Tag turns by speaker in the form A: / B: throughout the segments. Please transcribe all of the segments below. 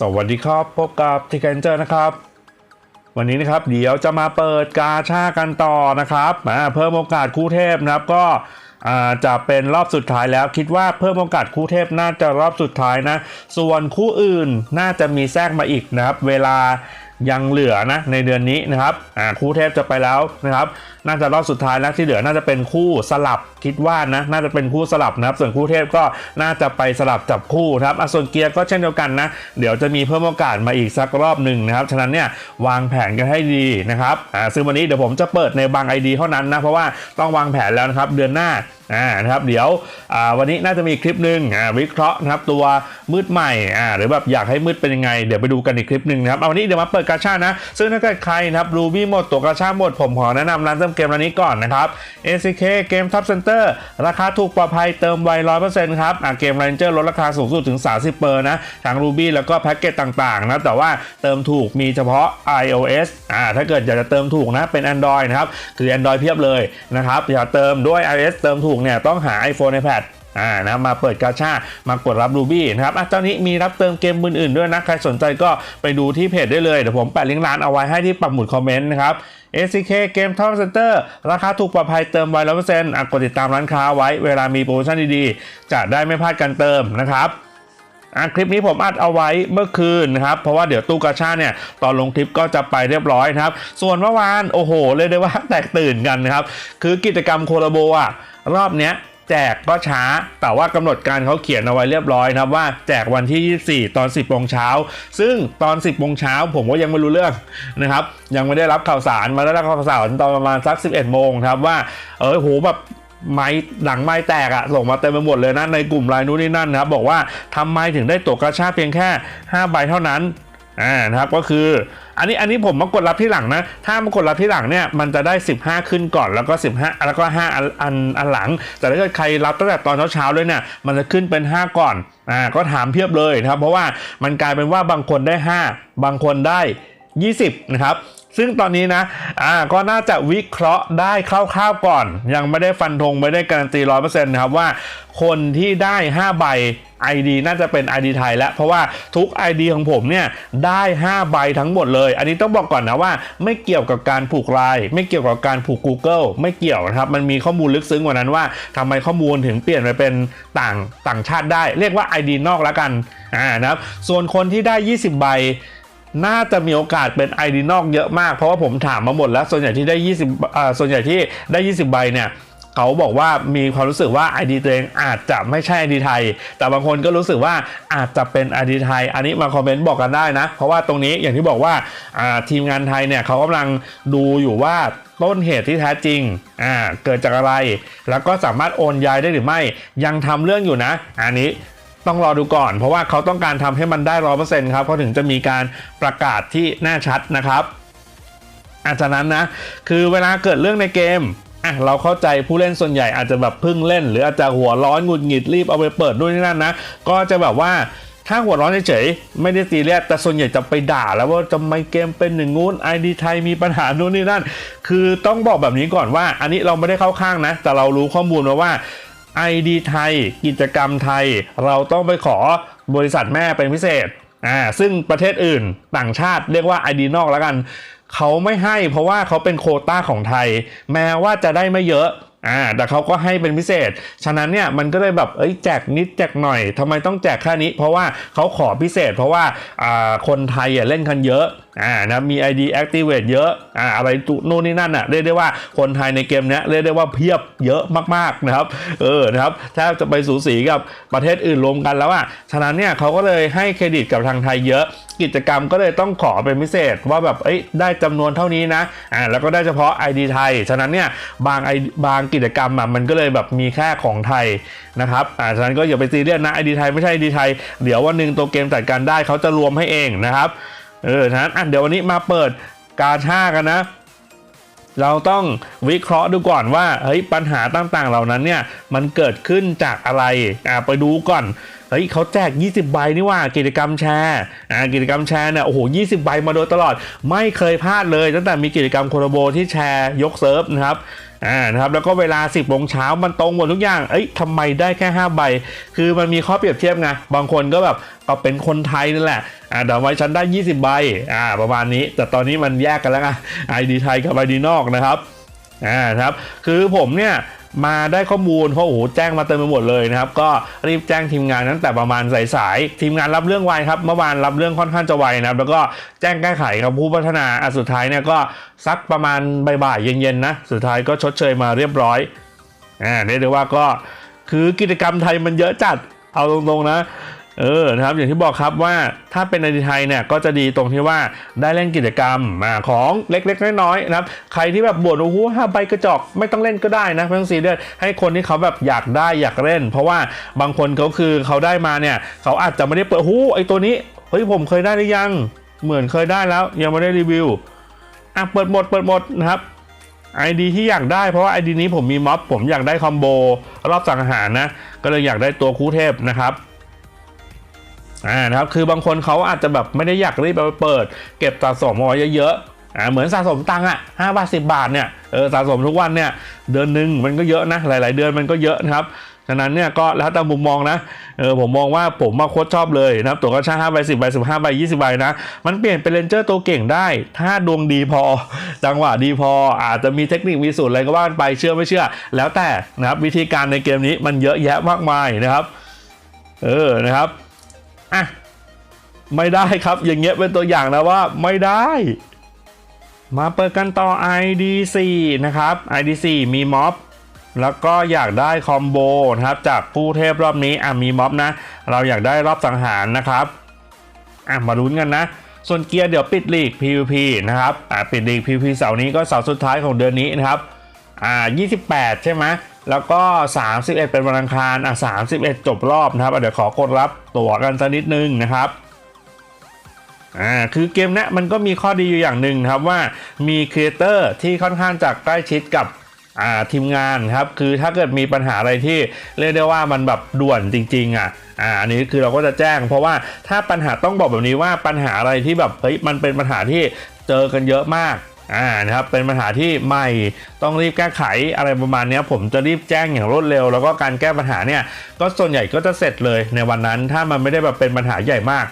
A: สวัสดีครับ พบกับทิกเกนเจอร์นะครับ วันนี้นะครับเดี๋ยวจะมาเปิดกาชากันต่อนะครับเพิ่มโอกาสคู่เทพนะครับก็จะเป็นรอบสุดท้ายแล้วคิดว่าเพิ่มโอกาสคู่เทพน่าจะรอบสุดท้ายนะ ส่วนคู่อื่นน่าจะมีแทรกมาอีกนะครับ เวลายังเหลือนะในเดือนนี้นะครับคู่เทพจะไปแล้วนะครับ น่าจะรอบสุดท้ายแล้วที่เหลือน่าจะเป็นคู่สลับคิดว่านะน่าจะเป็นคู่สลับนะครับ ส่วนคู่เทพก็น่าจะไปสลับจับคู่ครับอส่วนเกียร์ก็เช่นเดียวกันนะ เดี๋ยวจะมีเพิ่มโอกาสมาอีกสักรอบหนึ่งนะครับฉะนั้นเนี่ยวางแผนกันให้ดีนะครับอ่าซึ่งวันนี้เดี๋ยวผมจะเปิดในบาง ID เท่านั้นนะเพราะว่าต้องวางแผนแล้วนะครับเดือนหน้าอ่านะครับเดี๋ยวอ่าวันนี้น่าจะมีคลิปหนึ่งอ่าวิเคราะห์นะครับตัวมืดใหม่อ่าหรือแบบอยากให้มืดเป็นยังไง เดี๋ยวไปดูกันอีกคลิปหนึ่งนะครับเอาวันนี้เดี๋ยวมาเปิดกาชานะ ซึ่งถ้าเกิดใครนะครับรูบี้หมดตัวกาชาหมดผมขอแนะนำร้านเติมเกมร้านนี้ก่อนนะครับ ACK เกมท็อปเซ็นเตอร์ราคาถูกปลอดภัยเติมไว100%ครับอ่าเกม Ranger ลดราคาสูงสุดถึง 30เปอร์นะทั้ง Ruby แล้วก็แพ็กเกจต่างๆนะแต่ว่าเติมถูกมีเฉพาะ iOS อ่าถ้าเกิดอยากจะเติมถูกนะเป็น Android นะครับคือ Android เพียบเลยนะครับอยากเติมด้วย iOS เติมถูกเนี่ยต้องหา iPhone iPad อ่านะมาเปิดกาชามากดรับรูบี้นะครับอะเจ้านี้มีรับเติมเกมอื่นๆด้วยนะ ใครสนใจก็ไปดูที่เพจได้เลยเดี๋ยวผมแปะลิงก์ร้านเอาไว้ให้ที่ปักหมุดคอมเมนต์นะครับ ACK เกมท็อปเซ็นเตอร์ราคาถูกปลอดภัยเติมไวร้อยเปอร์เซ็นต์กดติดตามร้านค้าไว้เวลามีโปรโมชั่นดีๆ จะได้ไม่พลาดการเติมนะครับอะคลิปนี้ผมอัดเอาไว้เมื่อคืนนะครับ เพราะว่าเดี๋ยวตู้กาชาเนี่ยตอนลงคลิปก็จะไปเรียบร้อยนะครับ ส่วนเมื่อวานโอ้โหเลยได้ว่าแตกตื่นกันนะครับ คือกิจกรรมโคลาโบอะรอบเนี้ย แจกก็ช้า แต่ว่ากำหนดการเขาเขียนเอาไว้เรียบร้อยนะครับว่าแจกวันที่ 24 ตอน 10โมงเช้า ซึ่งตอน 10โมงเช้าผมก็ยังไม่รู้เรื่องนะครับ ยังไม่ได้รับข่าวสารมาได้รับข่าวสารตอนประมาณสัก 11 โมงครับว่า เออโหแบบไม้หลังไม้แตกอะส่งมาเต็มไปหมดเลยนะในกลุ่มไลน์นู้นนี่นั่นนะครับบอกว่าทำไมถึงได้ตัวกระชาเพียงแค่5ใบเท่านั้น อ่านะครับก็คือ อันนี้อันนี้ผมมากดรับที่หลังนะ ถ้ามากดรับที่หลังเนี่ยมันจะได้ 15 ขึ้นก่อนแล้วก็ 15 แล้วก็ 5 อันอันอันหลัง แต่ถ้าเกิดใครรับตั้งแต่ตอนเช้าๆเลยเนี่ยมันจะขึ้นเป็น 5 ก่อนอ่าก็ถามเพียบเลยนะครับ เพราะว่ามันกลายเป็นว่าบางคนได้ 5 บางคนได้ 20 นะครับ ซึ่งตอนนี้นะอ่าก็น่าจะวิเคราะห์ได้คร่าวๆก่อน ยังไม่ได้ฟันธงไม่ได้การันตีร้อยเปอร์เซ็นต์นะครับว่าคนที่ได้ 5 ใบ ID น่าจะเป็น ID ไทยแล้ว เพราะว่าทุก ID ของผมเนี่ยได้ 5 ใบทั้งหมดเลย อันนี้ต้องบอกก่อนนะว่า ไม่เกี่ยวกับการผูกไลน์ไม่เกี่ยวกับการผูก Google ไม่เกี่ยวนะครับ มันมีข้อมูลลึกซึ้งกว่านั้นว่าทำไมข้อมูลถึงเปลี่ยนไปเป็นต่างต่างชาติได้ เรียกว่า ID นอกแล้วกันอ่านะครับส่วนคนที่ได้ 20 ใบ น่าจะมีโอกาสเป็น ID นอกเยอะมาก เพราะว่าผมถามมาหมดแล้ว ส่วนใหญ่ที่ได้20อ่าส่วนใหญ่ที่ได้ 20 ใบเนี่ยเขาบอกว่ามีความรู้สึกว่า ID ตัวเองอาจจะไม่ใช่ ID ไทย แต่บางคนก็รู้สึกว่าอาจจะเป็น ID ไทย อันนี้มาคอมเมนต์บอกกันได้นะ เพราะว่าตรงนี้อย่างที่บอกว่าทีมงานไทยเนี่ยเขากำลังดูอยู่ว่าต้นเหตุที่แท้จริงเกิดจากอะไร แล้วก็สามารถโอนย้ายได้หรือไม่ ยังทำเรื่องอยู่นะ อันนี้ ต้องรอดูก่อน เพราะว่าเขาต้องการทำให้มันได้ร้อเปอร์เซ็นต์ครับเขาถึงจะมีการประกาศที่แน่ชัดนะครับอาจากนั้นนะคือเวลาเกิดเรื่องในเกมอะเราเข้าใจผู้เล่นส่วนใหญ่อาจจะแบบพิ่งเล่น หรืออาจจะหัวร้อนหงุดหงิดรีบเอาไปเปิดด้วยนี่นั่นนะก็จะแบบว่าถ้าหัวร้อนเฉยๆไม่ได้ตีเรียสแต่ส่วนใหญ่จะไปด่า แล้วว่าจะไมเกมเป็นหนึ่งงูนไอดีไทยมีปัญหานู่นนี่นั่น คือต้องบอกแบบนี้ก่อนว่า อันนี้เราไม่ได้เข้าข้างนะ แต่เรารู้ข้อมูลมาว่า ID ไทย กิจกรรมไทย เราต้องไปขอบริษัทแม่เป็นพิเศษอ่าซึ่งประเทศอื่นต่างชาติเรียกว่า ID นอกแล้วกัน เขาไม่ให้เพราะว่าเขาเป็นโคต้าของไทย แม้ว่าจะได้ไม่เยอะอ่าแต่เขาก็ให้เป็นพิเศษ ฉะนั้นเนี่ยมันก็เลยแบบเอ้ยแจกนิดแจกหน่อยทำไมต้องแจกแค่นี้ เพราะว่าเขาขอพิเศษ เพราะว่าอ่าคนไทยอะเล่นกันเยอะ อ่านะมี ID activate เยอะอ่าอะไรตุโน่นนี่นั่นอะเรียกได้ว่าคนไทยในเกมเนี้ยเรียกได้ว่าเพียบเยอะมากๆนะครับเออนะครับแทบจะไปสูสีกับประเทศอื่นรวมกันแล้วอะฉะนั้นเนี่ยเขาก็เลยให้เครดิตกับทางไทยเยอะ กิจกรรมก็เลยต้องขอเป็นพิเศษว่าแบบเอ้ยได้จำนวนเท่านี้นะอ่าแล้วก็ได้เฉพาะ ID ไทย ฉะนั้นเนี่ยบางไอบางกิจกรรมอะมันก็เลยแบบมีแค่ของไทยนะครับอ่าฉะนั้นก็อย่าไปซีเรียสนะ ID ไทยไม่ใช่ ID ไทยเดี๋ยววันหนึ่งตัวเกมจัดการได้เขาจะรวมให้เองนะครับ เออฉะนั้นอะเดี๋ยววันนี้มาเปิดกาชากันนะ เราต้องวิเคราะห์ดูก่อนว่าเฮ้ยปัญหาต่างๆ เหล่านั้นเนี่ยมันเกิดขึ้นจากอะไรอ่าไปดูก่อนเฮ้ยเขาแจก 20 ใบนี่ว่ากิจกรรมแชร์อ่ากิจกรรมแชร์เนี่ยโอ้โห 20 ใบมาโดยตลอด ไม่เคยพลาดเลย ตั้งแต่มีกิจกรรมโคโรโบที่แชร์ยกเซิร์ฟนะครับ อ่านะครับแล้วก็เวลา 10โมงเช้ามันตรงหมดทุกอย่าง เอ้ยทำไมได้แค่ 5 ใบ คือมันมีข้อเปรียบเทียบไง บางคนก็แบบก็เป็นคนไทยนั่นแหละ อ่าเดี๋ยวไว้ฉันได้ 20 ใบ อ่า ประมาณนี้ แต่ตอนนี้มันแยกกันแล้วไงไอดีไทยกับไอดีนอกนะครับ อ่านะครับ คือผมเนี่ย มาได้ข้อมูลเพราะโอ้โหแจ้งมาเต็มไปหมดเลยนะครับ ก็รีบแจ้งทีมงานตั้งแต่ประมาณสายๆทีมงานรับเรื่องไวครับเมื่อวานรับเรื่องค่อนข้างจะไวนะครับแล้วก็แจ้งแก้ไขกับผู้พัฒนาอะสุดท้ายเนี่ยก็สักประมาณบ่ายๆเย็นๆนะสุดท้ายก็ชดเชยมาเรียบร้อยอ่าเรียกได้ว่าก็คือกิจกรรมไทยมันเยอะจัดเอาตรงๆนะ เออนะครับอย่างที่บอกครับว่าถ้าเป็นในไทยเนี่ยก็จะดีตรงที่ว่าได้เล่นกิจกรรมอ่าของเล็กๆน้อยๆนะครับใครที่แบบบ่นว่าโอ้โหห้าใบกระจอกไม่ต้องเล่นก็ได้นะไม่ต้องซีเรียสให้คนที่เขาแบบอยากได้อยากเล่น เพราะว่าบางคนเขาคือเขาได้มาเนี่ยเขาอาจจะไม่ได้เปิดหูไอตัวนี้เฮ้ยผมเคยได้หรือยัง เหมือนเคยได้แล้ว ยังไม่ได้รีวิวอะเปิดหมดเปิดหมดนะครับ ID ที่อยากได้เพราะว่า ID นี้ผมมีม็อบผมอยากได้คอมโบรอบสังหารนะก็เลยอยากได้ตัวคู่เทพนะครับ อ่านะครับคือบางคนเขาอาจจะแบบไม่ได้อยากรีบไปเปิด เก็บสะสมเอาไว้เยอะๆอ่าเหมือนสะสมตังค์อะห้าบาทสิบาทเนี่ยเออสะสมทุกวันเนี่ยเดือนหนึ่งมันก็เยอะนะหลาย ๆ เดือนมันก็เยอะนะครับฉะนั้นเนี่ยก็แล้วแต่มุมมองนะเออผมมองว่าผมมาโคตรชอบเลยนะครับตัวกระชาห้าใบสิบใบสิบห้าใบยี่สิบใบนะ มันเปลี่ยนเป็นเลนเจอร์ตัวเก่งได้ ถ้าดวงดีพอ จังหวะดีพอ อาจจะมีเทคนิคมีสูตรอะไรก็ว่าไปเชื่อไม่เชื่อ แล้วแต่นะครับวิธีการในเกมนี้มันเยอะแยะมากมายนะครับ เออนะครับ อะไม่ได้ครับ อย่างเงี้ยเป็นตัวอย่างนะว่าไม่ได้ มาเปิดกันต่อ ID4 นะครับ ID4 มีม็อบแล้วก็อยากได้คอมโบนะครับจากผู้เทพรอบนี้อะมีม็อบนะ เราอยากได้รอบสังหารนะครับอะมาลุ้นกันนะ ส่วนเกียร์เดี๋ยวปิดลีก PVP นะครับอะปิดลีก PVP เสาร์นี้ก็เสาร์สุดท้ายของเดือนนี้นะครับอ่า28 ใช่ไหม แล้วก็ 31 เป็นวันอังคารอะ31 จบรอบนะครับเดี๋ยวขอกดรับตั๋วกันสักนิดนึงนะครับอ่าคือเกมนี้มันก็มีข้อดีอยู่อย่างหนึ่งครับว่ามีครีเอเตอร์ที่ค่อนข้างจะใกล้ชิดกับอ่าทีมงานครับคือถ้าเกิดมีปัญหาอะไรที่เรียกได้ว่ามันแบบด่วนจริงๆอะอ่าอันนี้คือเราก็จะแจ้ง เพราะว่าถ้าปัญหาต้องบอกแบบนี้ว่าปัญหาอะไรที่แบบเฮ้ยมันเป็นปัญหาที่เจอกันเยอะมาก อ่านะครับเป็นปัญหาที่ใหม่ต้องรีบแก้ไขอะไรประมาณนี้ผมจะรีบแจ้งอย่างรวดเร็ว แล้วก็การแก้ปัญหาเนี่ยก็ส่วนใหญ่ก็จะเสร็จเลยในวันนั้นถ้ามันไม่ได้แบบเป็นปัญหาใหญ่มาก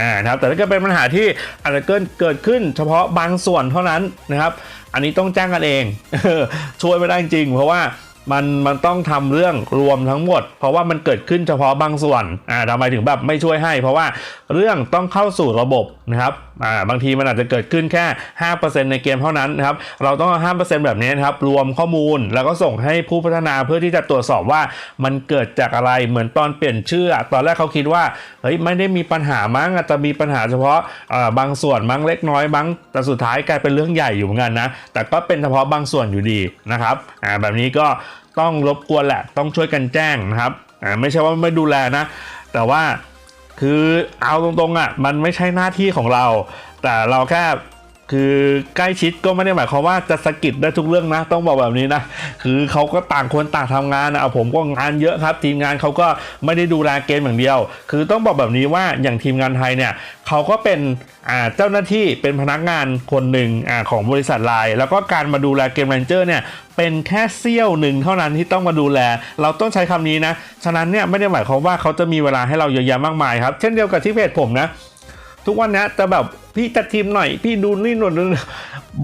A: อ่านะครับแต่ถ้าเกิดเป็นปัญหาที่อาจจะเกิดเกิดขึ้น เฉพาะบางส่วนเท่านั้นนะครับ อันนี้ต้องแจ้งกันเองช่วยไม่ได้จริง เพราะว่ามันมันต้องทำเรื่องรวมทั้งหมด เพราะว่ามันเกิดขึ้นเฉพาะบางส่วนอ่าทำไมถึงแบบไม่ช่วยให้ เพราะว่าเรื่องต้องเข้าสู่ระบบนะครับ อ่าบางทีมันอาจจะเกิดขึ้นแค่ 5%ในเกมเท่านั้นนะครับเราต้องเอา5%แบบนี้นะครับรวมข้อมูลแล้วก็ส่งให้ผู้พัฒนาเพื่อที่จะตรวจสอบว่ามันเกิดจากอะไรเหมือนตอนเปลี่ยนชื่อ ตอนแรกเขาคิดว่าเฮ้ยไม่ได้มีปัญหามั้งอาจจะมีปัญหาเฉพาะอ่อบางส่วนมั้งเล็กน้อยมั้งแต่สุดท้ายกลายเป็นเรื่องใหญ่อยู่เหมือนกันนะแต่ก็เป็นเฉพาะบางส่วนอยู่ดีนะครับอ่าแบบนี้ก็ต้องรบกวนแหละต้องช่วยกันแจ้งนะครับอ่าไม่ใช่ว่าไม่ดูแลนะ แต่ว่า คือเอาตรงๆอะมันไม่ใช่หน้าที่ของเรา แต่เราแค่ คือใกล้ชิดก็ไม่ได้หมายความว่าจะสะกิดได้ทุกเรื่องนะ ต้องบอกแบบนี้นะ คือเขาก็ต่างคนต่างทำงานนะเอาผมก็งานเยอะครับ ทีมงานเขาก็ไม่ได้ดูแลเกมอย่างเดียว คือต้องบอกแบบนี้ว่าอย่างทีมงานไทยเนี่ยเขาก็เป็นเจ้าหน้าที่เป็นพนักงานคนหนึ่งอของบริษัทไลน์แล้วก็การมาดูแลเกมแรนเจอร์เนี่ยเป็นแค่เสี้ยวหนึ่งเท่านั้นที่ต้องมาดูแล เราต้องใช้คำนี้นะ ฉะนั้นเนี่ยไม่ได้หมายความว่าเขาจะมีเวลาให้เราเยอะแยะมากมายครับ เช่นเดียวกับที่เพจผมนะทุกวันนี้จะแบบ พี่จัดทีมหน่อยพี่ดูนี่หน่อยนึง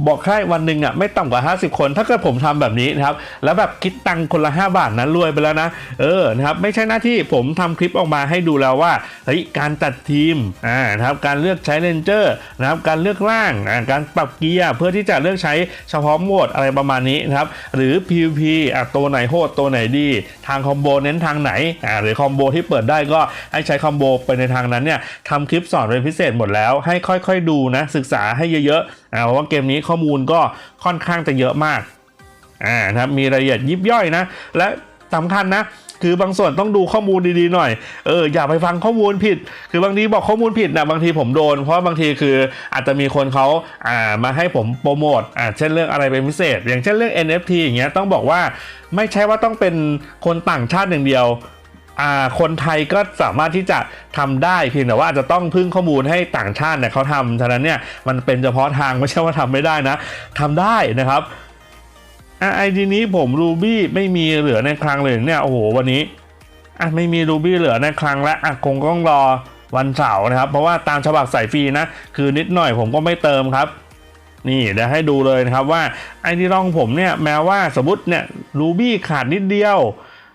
A: บอกให้วันหนึ่งอะไม่ต่ำกว่า 50 คน ถ้าเกิดผมทำแบบนี้นะครับ แล้วแบบคิดตังค์คนละ 5 บาทนั้นรวยไปแล้วนะ เออนะครับไม่ใช่หน้าที่ผมทำคลิปออกมาให้ดูแล้วว่าเฮ้ยการตัดทีมอ่านะครับการเลือกใช้เลนเจอร์นะครับการเลือกร่างอ่าการปรับเกียร์เพื่อที่จะเลือกใช้เฉพาะโหมดอะไรประมาณนี้นะครับหรือ PVP อะตัวไหนโหดตัวไหนดี ทางคอมโบเน้นทางไหนอ่าหรือคอมโบที่เปิดได้ก็ให้ใช้คอมโบไปในทางนั้นเนี่ยทำคลิปสอนเป็นพิเศษหมดแล้วให้ค่อยๆดูนะศึกษาให้เยอะๆ เพราะว่าเกมนี้ข้อมูลก็ค่อนข้างจะเยอะมากอ่านะครับมีรายละเอียดยิบย่อยนะ และสำคัญนะคือบางส่วนต้องดูข้อมูลดีๆหน่อย เอออย่าไปฟังข้อมูลผิด คือบางทีบอกข้อมูลผิดนะบางทีผมโดน เพราะบางทีคืออาจจะมีคนเขาอ่ามาให้ผมโปรโมทอ่าเช่นเรื่องอะไรเป็นพิเศษ อย่างเช่นเรื่อง NFT อย่างเงี้ยต้องบอกว่าไม่ใช่ว่าต้องเป็นคนต่างชาติอย่างเดียว คนไทยก็สามารถที่จะทำได้เพียงแต่ว่าอาจจะต้องพึ่งข้อมูลให้ต่างชาติเนี่ยเขาทำฉะนั้นเนี่ยมันเป็นเฉพาะทางไม่ใช่ว่าทำไม่ได้นะทำได้นะครับไอดีนี้ผมรูบี้ไม่มีเหลือในคลังเลยเนี่ยโอ้โหวันนี้อะไม่มีรูบี้เหลือในคลังแล้วอะคงต้องรอวันเสาร์นะครับ เพราะว่าตามฉบับใสายฟรีนะ คือนิดหน่อยผมก็ไม่เติมครับ นี่เดี๋ยวให้ดูเลยนะครับว่าไอดีรองผมเนี่ยแม้ว่าสมมติเนี่ยรูบี้ขาดนิดเดียว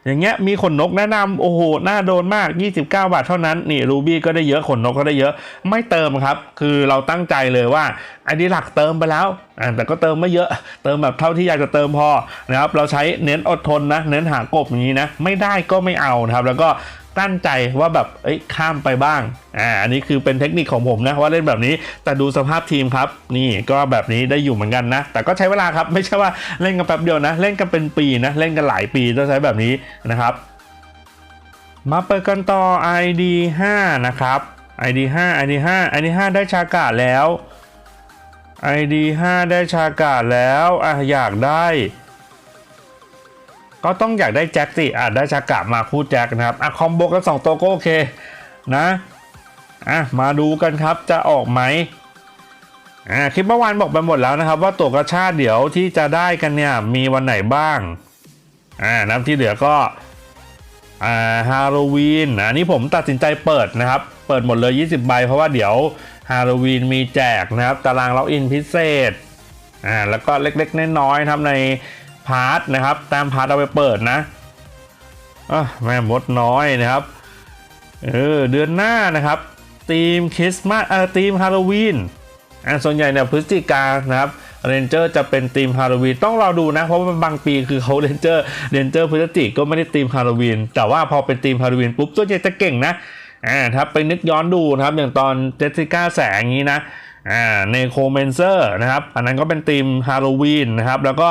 A: อย่างเงี้ยมีขนนกแนะนำโอ้โหน่าโดนมาก 29 บาทเท่านั้นนี่รูบี้ก็ได้เยอะขนนกก็ได้เยอะ ไม่เติมครับ คือเราตั้งใจเลยว่าไอดีหลักเติมไปแล้วอ่าแต่ก็เติมไม่เยอะเติมแบบเท่าที่อยากจะเติมพอนะครับเราใช้เน้นอดทนนะ เน้นหากบอย่างนี้นะ ไม่ได้ก็ไม่เอานะครับ แล้วก็ ตั้งใจว่าแบบเอ้ยข้ามไปบ้างอ่าอันนี้คือเป็นเทคนิคของผมนะว่าเล่นแบบนี้ แต่ดูสภาพทีมครับ นี่ก็แบบนี้ได้อยู่เหมือนกันนะ แต่ก็ใช้เวลาครับไม่ใช่ว่าเล่นกันแป๊บเดียวนะ เล่นกันเป็นปีนะเล่นกันหลายปีต้องใช้แบบนี้นะครับ มาเปิดกันต่อ ID 5นะครับ ID 5 ID 5 ID 5ได้ชากาแล้ว ID 5ได้ชากาแล้วอะอยากได้ ก็ต้องอยากได้แจ็คสิอะได้ชากาศมาคู่แจ็คนะครับอะคอมโบกัน2ตัวก็โอเคนะอะมาดูกันครับจะออกไหมอ่าคลิปเมื่อวานบอกไปหมดแล้วนะครับ ว่าตัวกระชาติเดี๋ยวที่จะได้กันเนี่ยมีวันไหนบ้างอ่าน้ำที่เหลือก็อ่าฮาโลวีนอันนี้ผมตัดสินใจเปิดนะครับ เปิดหมดเลย 20 ใบ เพราะว่าเดี๋ยวฮาโลวีนมีแจกนะครับ ตารางล็อกอินพิเศษอ่าแล้วก็เล็กๆน้อยๆทำใน พาร์ทนะครับตามพาร์ทเอาไปเปิดนะอะแม่มดน้อยนะครับเออเดือนหน้านะครับทีมคริสต์มาสเออทีมฮาโลวีนอ่าส่วนใหญ่เนี่ยพฤศจิกานะครับเรนเจอร์จะเป็นทีมฮาโลวีนต้องเรอดูนะ เพราะว่าบางปีคือเขาเรนเจอร์เรนเจอร์พฤศจิกก็ไม่ได้ทีมฮาโลวีนแต่ว่าพอเป็นทีมฮาโลวีนปุ๊บส่วนใหญ่จะเก่งนะอ่าครับไปนึกย้อนดูนะครับอย่างตอนเจสสิก้าแสงอย่างนี้นะ อ่าเนโคเมนเซอร์นะครับ อันนั้นก็เป็นทีมฮาโลวีนนะครับ แล้วก็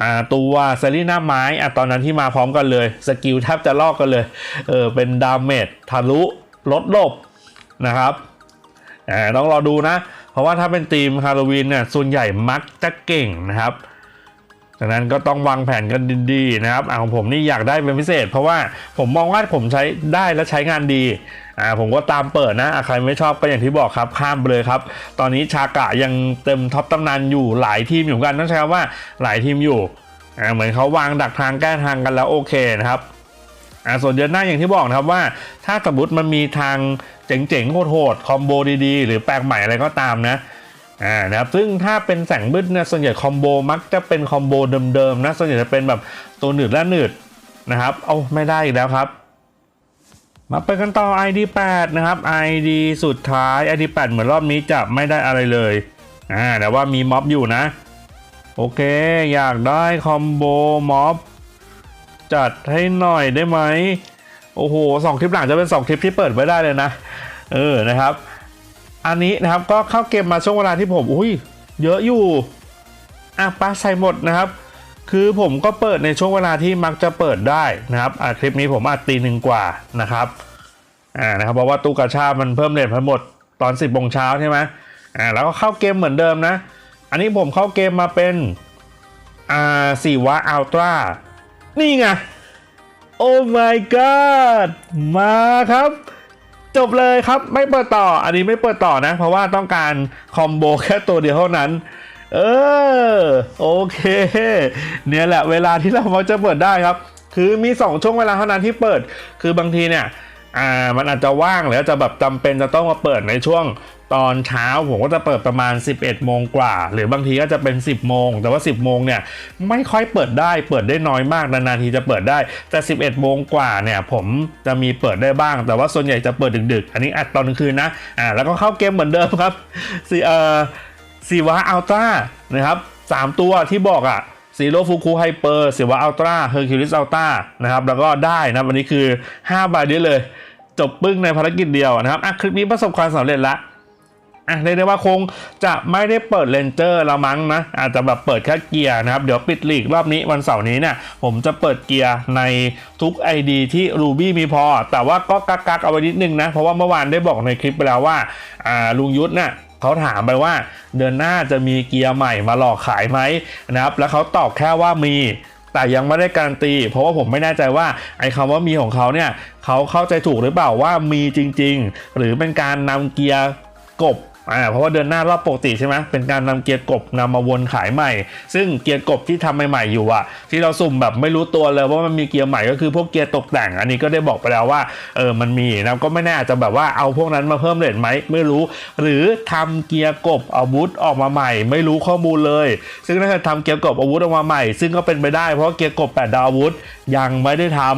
A: อ่าตัวเซรีน่าไม้อะตอนนั้นที่มาพร้อมกันเลย สกิลแทบจะลอกกันเลย เออเป็นดาเมจทะลุลดลบนะครับอ่าต้องรอดูนะ เพราะว่าถ้าเป็นทีมฮาโลวีนเนี่ยส่วนใหญ่มักจะเก่งนะครับดังนั้นก็ต้องวางแผนกันดีๆนะครับอ่าของผมนี่อยากได้เป็นพิเศษ เพราะว่าผมมองว่าผมใช้ได้และใช้งานดี อ่าผมก็ตามเปิดนะใครไม่ชอบก็อย่างที่บอกครับข้ามไปเลยครับ ตอนนี้ชากะยังเต็มท็อปตำนานอยู่หลายทีมอยู่กันต้องใช้คำว่าหลายทีมอยู่อ่าเหมือนเขาวางดักทางแก้ทางกันแล้วโอเคนะครับอ่าส่วนเดือนหน้าอย่างที่บอกนะครับว่า ถ้าสมมติมันมีทางเจ๋งๆโหดๆคอมโบดีๆ หรือแปลกใหม่อะไรก็ตามนะอ่านะครับซึ่งถ้าเป็นแสงมืดเนี่ยส่วนใหญ่คอมโบมักจะเป็นคอมโบเดิมๆนะส่วนใหญ่จะเป็นแบบตัวหนืดและหนืดนะครับเอาไม่ได้อีกแล้วครับ มาไปกันต่อ ID 8 นะครับ ID สุดท้าย ID 8 เหมือนรอบนี้จะไม่ได้อะไรเลย อ่า แต่ว่ามีม็อบอยู่นะ โอเค อยากได้คอมโบม็อบจัดให้หน่อยได้ไหม โอ้โหสองคลิปหลังจะเป็นสองคลิปที่เปิดไว้ได้เลยนะ เออ นะครับ อันนี้นะครับก็เข้าเกมมาช่วงเวลาที่ผม อุ้ย เยอะอยู่ อะปาใส่หมดนะครับ คือผมก็เปิดในช่วงเวลาที่มักจะเปิดได้นะครับอคลิปนี้ผมอัดตีหนึ่งกว่านะครับอ่านะครับเพราะว่าตู้กาชามันเพิ่มเลทพันหมดตอน 10บโมงเช้าใช่ไหมอ่าแล้วก็เข้าเกมเหมือนเดิมนะ อันนี้ผมเข้าเกมมาเป็นอ่าสี่วะอัลตร้านี่ไงโอ้ my god มาครับ จบเลยครับไม่เปิดต่ออันนี้ไม่เปิดต่อนะ เพราะว่าต้องการคอมโบแค่ตัวเดียวเท่านั้น เออ โอเค เนี่ยแหละเวลาที่เรามักจะเปิดได้ครับ คือมี 2 ช่วงเวลาเท่านั้นที่เปิด คือบางทีเนี่ยอ่ามันอาจจะว่างหรือจะแบบจำเป็นจะต้องมาเปิดในช่วงตอนเช้าผมก็จะเปิดประมาณ 11 โมงกว่า หรือบางทีก็จะเป็น 10 โมง แต่ว่า 10 โมงเนี่ยไม่ค่อยเปิดได้เปิดได้น้อยมากนานๆทีจะเปิดได้แต่ 11 โมงกว่าเนี่ยผมจะมีเปิดได้บ้าง แต่ว่าส่วนใหญ่จะเปิดดึกๆ อันนี้อัดตอนกลางคืนนะอ่าแล้วก็เข้าเกมเหมือนเดิมครับซีเอ่อ ซีวาอัลตร้านะครับสามตัวที่บอกอะซีโร่ฟูคุไฮเปอร์สียวอัลตร้าเฮอร์คิวลิสอัลตร้านะครับแล้วก็ได้นะวันนี้คือ5ใบนี้เลย จบปึ้งในภารกิจเดียวนะครับอะคลิปนี้ประสบความสำเร็จละอะเรียกได้ว่าคงจะไม่ได้เปิดเลนเจอร์ละมั้งนะอาจจะแบบเปิดแค่เกียร์นะครับ เดี๋ยวปิดลีกรอบนี้วันเสาร์นี้เนี่ยผมจะเปิดเกียร์ในทุก ID ที่ Ruby มีพอ แต่ว่าก็กักๆเอาไว้นิดนึงนะ เพราะว่าเมื่อวานได้บอกในคลิปไปแล้วว่าอ่าลุงยุทธเนี่ย เขาถามไปว่าเดือนหน้าจะมีเกียร์ใหม่มาหลอกขายไหมนะครับ แล้วเขาตอบแค่ว่ามีแต่ยังไม่ได้การันตี เพราะว่าผมไม่แน่ใจว่าไอ้คำว่ามีของเขาเนี่ยเขาเข้าใจถูกหรือเปล่าว่ามีจริง ๆ หรือเป็นการนำเกียร์กบ อ่าเพราะว่าเดือนหน้ารอบปกติใช่ไหมเป็นการนำเกียร์กบนำมาวนขายใหม่ ซึ่งเกียร์กบที่ทำใหม่ๆอยู่อะที่เราสุ่มแบบไม่รู้ตัวเลยว่ามันมีเกียร์ใหม่ก็คือพวกเกียร์ตกแต่ง อันนี้ก็ได้บอกไปแล้วว่าเออมันมีนะก็ไม่แน่อาจจะแบบว่าเอาพวกนั้นมาเพิ่มเรทไหมไม่รู้ หรือทำเกียร์กบอาวุธออกมาใหม่ ไม่รู้ข้อมูลเลย ซึ่งถ้าเกิดทำเกียร์กบอาวุธออกมาใหม่ ซึ่งก็เป็นไปได้เพราะเกียร์กบแปดดาวอาวุธยังไม่ได้ทำ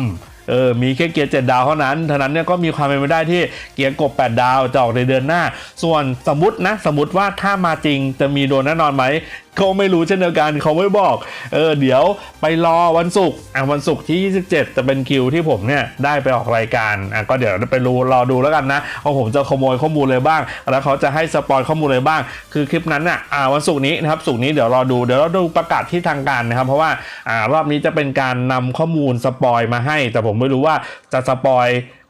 A: เออมีแค่เกียร์ 7 ดาวเท่านั้นเท่านั้นเนี่ยก็มีความเป็นไปได้ที่เกียร์กบ 8 ดาวจะออกในเดือนหน้า ส่วนสมมตินะสมมติว่าถ้ามาจริงจะมีโดนแน่นอนไหม ก็ไม่รู้เช่นเดียวกันเขาไม่บอกเออเดี๋ยวไปรอวันศุกร์อะวันศุกร์ที่ 27 จะเป็นคิวที่ผมเนี่ยได้ไปออกรายการอะก็เดี๋ยวไปรู้รอดูแล้วกันนะว่าผมจะขโมยข้อมูลเลยบ้าง แล้วเขาจะให้สปอยข้อมูลเลยบ้าง คือคลิปนั้นน่ะอ่าวันศุกร์นี้นะครับศุกร์นี้เดี๋ยวรอดูเดี๋ยวเราดูประกาศที่ทางการนะครับ เพราะว่าอ่ารอบนี้จะเป็นการนำข้อมูลสปอยมาให้ แต่ผมไม่รู้ว่าจะสปอย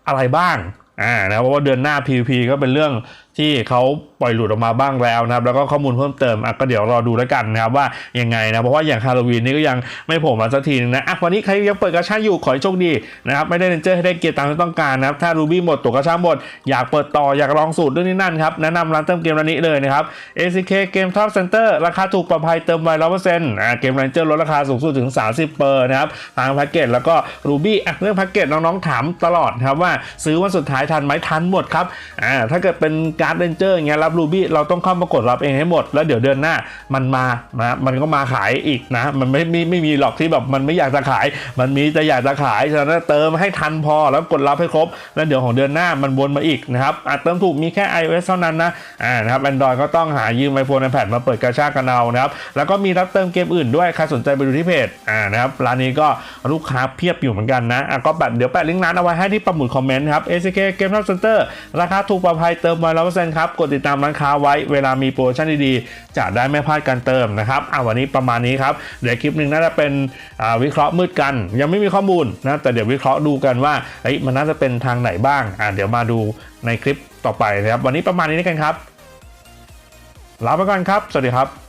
A: อะไรบ้างอ่านะเพราะว่าเดือนหน้า PVP ก็เป็นเรื่อง ที่เขาปล่อยหลุดออกมาบ้างแล้วนะครับแล้วก็ข้อมูลเพิ่มเติมอะก็เดี๋ยวรอดูแล้วกันนะครับว่ายังไงนะเพราะว่าอย่างฮาโลวีนนี่ก็ยังไม่โผล่มาสักทีนึงนะอะวันนี้ใครยังเปิดกระชาอยู่ขอให้โชคดีนะครับไม่ได้เรนเจอร์ให้ได้เกียรติตามที่ต้องการนะครับถ้ารูบี้หมดตัวกระชาหมดอยากเปิดต่ออยากลองสูตรด้วยนี่นั่นครับแนะนำร้านเติมเกมร้านนี้เลยนะครับ ACK เกมท็อปเซ็นเตอร์ราคาถูกปลอดภัยเติมไวร้อยเปอร์เซ็นต์อ่าเกมเรนเจอร์ลดราคาสูงสุดถึง 30เปอร์นะครับทางแพ็กเกจแล้วก็รูบี้อะเรื่องแพ็กเกจน้องๆถามตลอดครับว่าซื้อวันสุดท้ายทันไหมทันหมดครับอ่าถ้าเกิดเป็นกการ์ดเรนเจอร์ย่เงี้ยรับรูบี้เราต้องเข้ามากดรับเองให้หมด แล้วเดี๋ยวเดือนหน้ามันมานะมันก็มาขายอีกนะ มันไม่ไม่ไม่มีหรอกที่แบบมันไม่อยากจะขาย มันมีแต่อยากจะขายฉะนั้นเติมให้ทันพอแล้วกดรับให้ครบ แล้วเดี๋ยวของเดือนหน้ามันวนมาอีกนะครับอาะเติมถูกมีแค่ iOS เท่านั้นนะอ่านะครับแอนดรอยก็ต้องหายืมไอโฟนไอแพดมาเปิดกระชากกันเอานะครับแล้วก็มีรับเติมเกมอื่นด้วยใครสนใจไปดูที่เพจอ่านะครับร้านนี้ก็ลูกค้าเพียบอยู่เหมือนกันนะอะก็แปะเดี๋ยวแปะลิงก์ร้านเอาไว้ให้ที่ประมคอมเมนต์ครับ SK Game Center ราคาถูกปลอดภัยเติมมาแล้ว100%ครับ กดติดตามร้านค้าไว้เวลามีโปรโมชั่นดีๆ จะได้ไม่พลาดการเติมนะครับอ่าวันนี้ประมาณนี้ครับ เดี๋ยวคลิปหนึ่งน่าจะเป็นวิเคราะห์มืดกัน ยังไม่มีข้อมูลนะแต่เดี๋ยววิเคราะห์ดูกันว่าเฮ้ยมันน่าจะเป็นทางไหนบ้างอะเดี๋ยวมาดูในคลิปต่อไปนะครับวันนี้ประมาณนี้กันครับลาไปก่อนครับ สวัสดีครับ